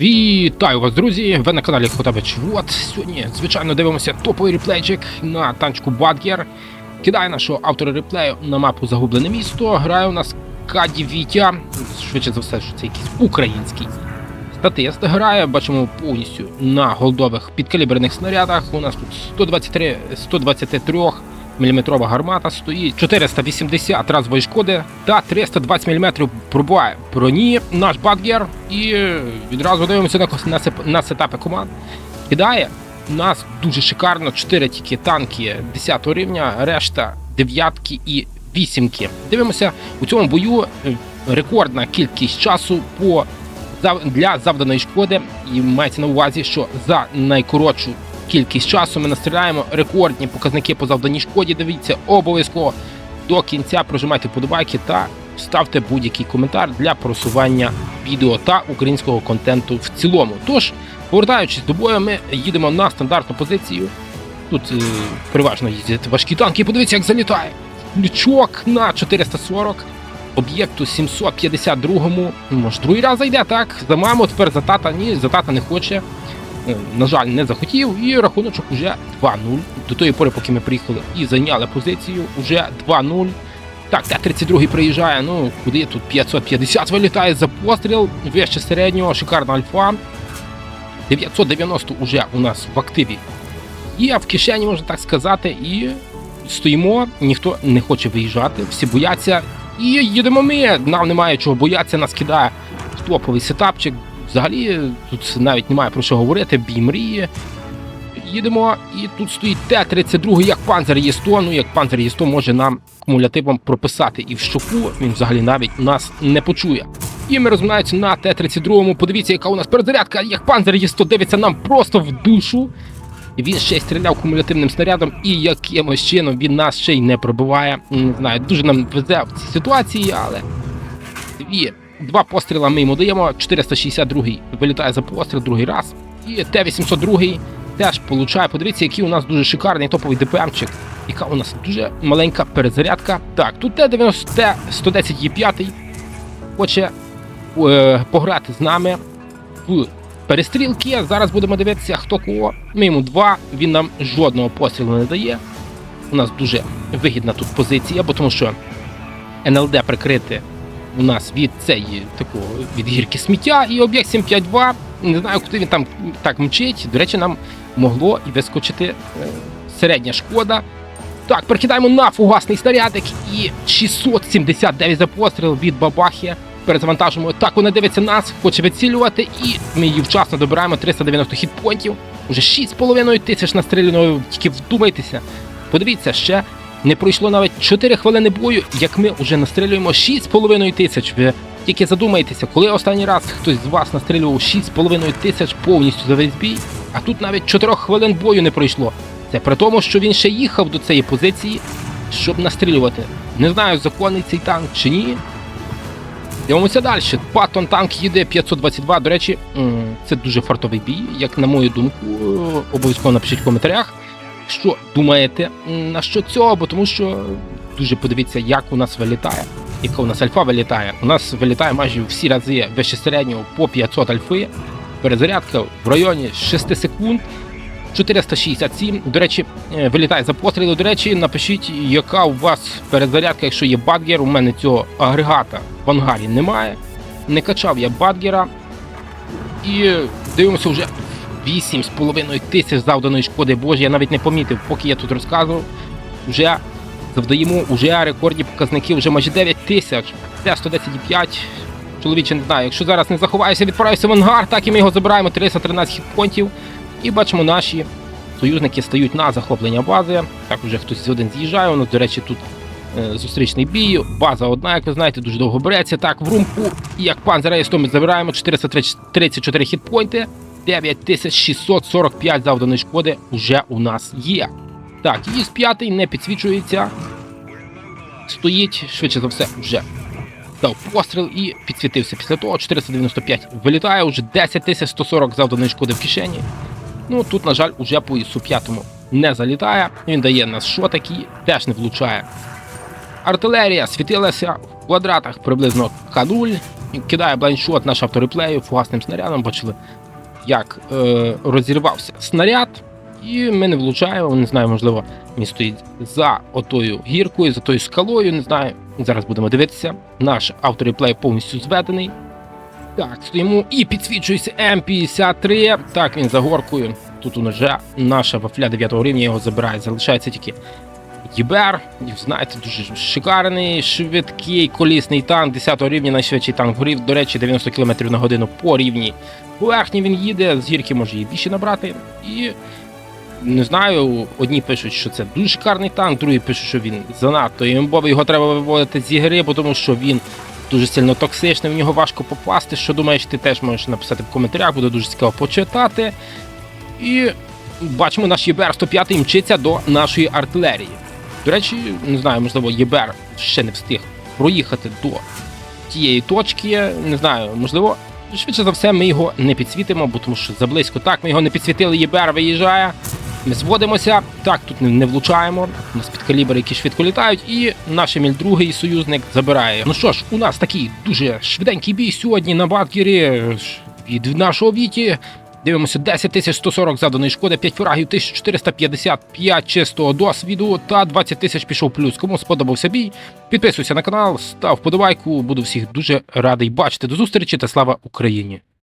Вітаю вас, друзі! Ви на каналі Хотабич. Вот сьогодні, звичайно, дивимося топовий реплейчик на танчику Бадгер. Кидає нашого автора реплею на мапу Загублене місто. Грає у нас Каді Вітя. Швидше за все, що це якийсь український статист. Грає, бачимо, повністю на голдових підкаліберних снарядах. У нас тут 123 123 мм гармата стоїть, 480 разової шкоди та 320 мм пробуває броні наш Бадгер. І відразу дивимося на, на, на сетапи команд. Кидає у нас дуже шикарно 4 тільки танки 10 рівня, решта дев'ятки і вісімки. Дивимося у цьому бою е, рекордна кількість часу по для завданої шкоди. І мається на увазі, що за найкоротшу кількість часу ми настріляємо рекордні показники по завданій шкоді. Дивіться обов'язково до кінця. Прожимайте вподобайки та ставте будь-який коментар для просування відео та українського контенту в цілому. Тож, повертаючись до бою, ми їдемо на стандартну позицію. Тут е, переважно їздять важкі танки. Подивіться, як залітає. Лючок на 440. Об'єкту 752-му. Ну, Може, другий раз зайде, так? За маму, тепер за тата. Ні, за тата не хоче. Е, На жаль, не захотів. І рахуночок уже 2-0. До тої пори, поки ми приїхали і зайняли позицію, уже 2-0. Так, Т-32 приїжджає. Ну, куди тут 550 вилітає за постріл. Вище середнього, шикарна альфа. 990 уже у нас в активі є в кишені, можна так сказати, і стоїмо, ніхто не хоче виїжджати, всі бояться. І їдемо ми. Нам немає чого боятися, нас кидає в топовий сетапчик. Взагалі тут навіть немає про що говорити, бій мрії. Їдемо, і тут стоїть Т-32, як панзер є 100 ну як панзер є 100 може нам кумулятивом прописати і в щоку, він взагалі навіть нас не почує. І ми розминаємося на Т-32, подивіться, яка у нас перезарядка, як панзер є 100 дивиться нам просто в душу. Він ще й стріляв кумулятивним снарядом, і якимось чином він нас ще й не пробиває. Не знаю, дуже нам везе в цій ситуації, але дві, два постріла ми йому даємо. 462-й вилітає за постріл другий раз. І Т-802 теж получає. Подивіться, який у нас дуже шикарний топовий ДПМчик. Яка у нас дуже маленька перезарядка. Так, тут Т-90, Т-110Е5 хоче е, пограти з нами в перестрілки. Зараз будемо дивитися, хто кого. Ми йому два, він нам жодного пострілу не дає. У нас дуже вигідна тут позиція, бо тому що НЛД прикрити у нас від цієї такого від гірки сміття і об'єкт 752. Не знаю, куди він там так мчить. До речі, нам могло і вискочити е, середня шкода. Так, перекидаємо на фугасний снарядик і 679 за постріл від бабахи. Перезавантажуємо. Так, вона дивиться нас, хоче відцілювати, і ми її вчасно добираємо 390 хітпонтів. Уже 6,5 тисяч настріляно, тільки вдумайтеся. Подивіться, ще не пройшло навіть 4 хвилини бою, як ми вже настрілюємо 6,5 тисяч. Ви тільки задумайтеся, коли останній раз хтось з вас настрілював 6,5 тисяч повністю за весь бій, а тут навіть 4 хвилин бою не пройшло. Це при тому, що він ще їхав до цієї позиції, щоб настрілювати. Не знаю, законний цей танк чи ні. Дивимося далі. Паттон танк їде 522. До речі, це дуже фартовий бій, як на мою думку. Е, Обов'язково напишіть в коментарях, що думаєте на що цього, бо тому що дуже подивіться, як у нас вилітає. Яка у нас альфа вилітає. У нас вилітає майже всі рази вище середнього по 500 альфи. Перезарядка в районі 6 секунд. 467. До речі, е, вилітає за постріли. До речі, напишіть, яка у вас перезарядка, якщо є бадгер. У мене цього агрегата в ангарі немає. Не качав я бадгера. І дивимося вже 8,5 тисяч завданої шкоди. Боже, я навіть не помітив, поки я тут розказував. Вже завдаємо уже рекордні показники, вже майже 9 тисяч. Це 110,5. Чоловіче не знаю. Якщо зараз не заховаюся, відправився в ангар, так і ми його забираємо 313 хітпонтів. І бачимо, наші союзники стають на захоплення бази. Так вже хтось з один з'їжджає. У нас, до речі, тут е, зустрічний бій. База одна, як ви знаєте, дуже довго береться. Так, в румку, і як пан зараз ми забираємо 434 хітпойнти, 9645 завданої шкоди вже у нас є. Так, із п'ятий не підсвічується. Стоїть, швидше за все, вже дав постріл і підсвітився. Після того 495 вилітає, вже 10 140 завданої шкоди в кишені. Ну тут, на жаль, уже по ісу п'ятому не залітає. Він дає нас що такий, теж не влучає. Артилерія світилася в квадратах приблизно К0. кидає блайншот наш автореплею фугасним снарядом. Бачили, як е, розірвався снаряд, і ми не влучаємо. Не знаю, можливо, він стоїть за отою гіркою, за тою скалою. Не знаю. Зараз будемо дивитися. Наш автореплей повністю зведений. Так, стоїмо і підсвічується М53. Так, він за горкою. Тут уже наша вафля 9 рівня його забирає. Залишається тільки Єбер. Знаєте, дуже шикарний, швидкий колісний танк 10 рівня, найшвидший танк горів. До речі, 90 км на годину по рівні. Поверхні він їде, з гірки може і більше набрати. І не знаю, одні пишуть, що це дуже шикарний танк, другі пишуть, що він занадто імбовий, його треба виводити з ігри, бо тому що він дуже сильно токсичний, в нього важко попасти. Що думаєш, ти теж можеш написати в коментарях, буде дуже цікаво почитати. І бачимо, наш ЄБР 105 мчиться до нашої артилерії. До речі, не знаю, можливо, ЄБР ще не встиг проїхати до тієї точки. Не знаю, можливо, швидше за все, ми його не підсвітимо, бо тому що заблизько так, ми його не підсвітили, ЄБР виїжджає. Ми зводимося, так, тут не, влучаємо. У нас підкалібри, які швидко літають, і наш Еміль другий союзник забирає. Ну що ж, у нас такий дуже швиденький бій сьогодні на Баткері від нашого віті. Дивимося 10 140 заданої шкоди, 5 фрагів, 1455 чистого досвіду та 20 тисяч пішов плюс. Кому сподобався бій, підписуйся на канал, став вподобайку. Буду всіх дуже радий бачити. До зустрічі та слава Україні!